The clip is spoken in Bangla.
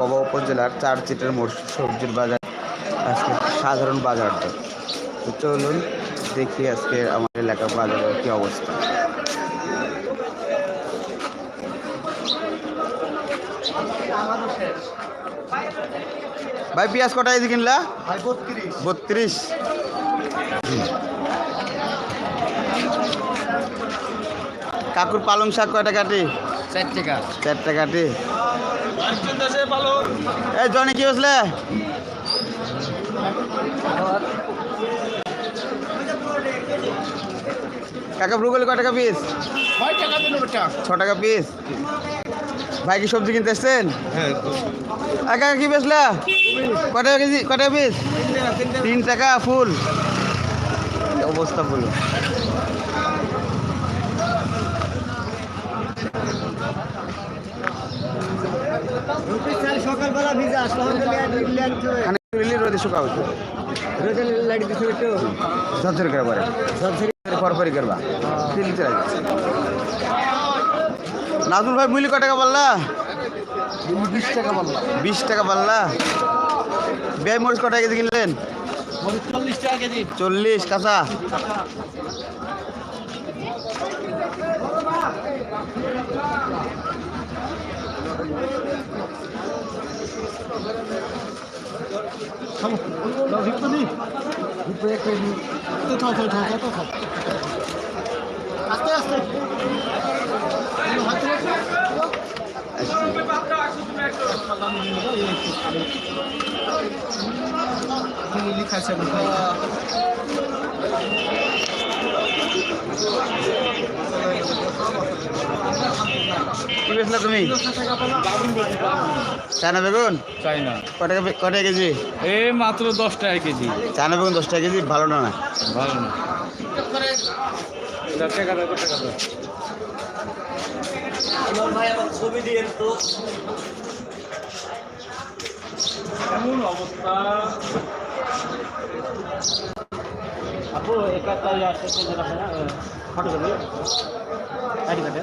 পবা উপজেলার চার চিটের মোট সবজির বাজার আজকে সাধারণ বাজার দর। তো চলুন দেখি আজকে আমার এলাকার বাজারের কি অবস্থা। ভাই পেঁয়াজ কটা কেজি কিনলা? বত্রিশ। কাকুর পালং শাক কয়টা কাটি? চার টাকা চারটা কাটি। এই জনি কি বসলে কাকা ব্রুকলি কয় টাকা পিস ছ টাকা পিস ভাই কি সবজি কিনতে এসছেন? হ্যাঁ কাকা কি বেচলা? কয় টাকা কেজি কয় টাকা পিস তিন টাকা ফুল। অবস্থা ফুল সকালবেলা ভিজা খানে রিলি রোদে শুকাও তো রোজের লাইট দিতে একটু। ঝরঝর করে পরে। সবসেরি ফরফরি করবা। দিল্লি চলে যাচ্ছে নাজমুল ভাই মুলি কয় টাকা বললা? বিশ টাকা বললাম বিশ টাকা পাল্লা ব্যয় মরিচ কটা কেজি কিনলেন? চল্লিশ টাকা কেজি। চল্লিশ কাঁচা? আস্তে আস্তে লিখাছে কি বেচলা তুমি? চায়না বেগুন? চাই না কটা কটা কেজি? এ মাত্র দশ টাকা কেজি। চায়না বেগুন দশ টাকা কেজি ভালো না? না। ভালো না এমন অবস্থা? আপু আসতে রাখে না ফটো করবে আইডি কার্ডে।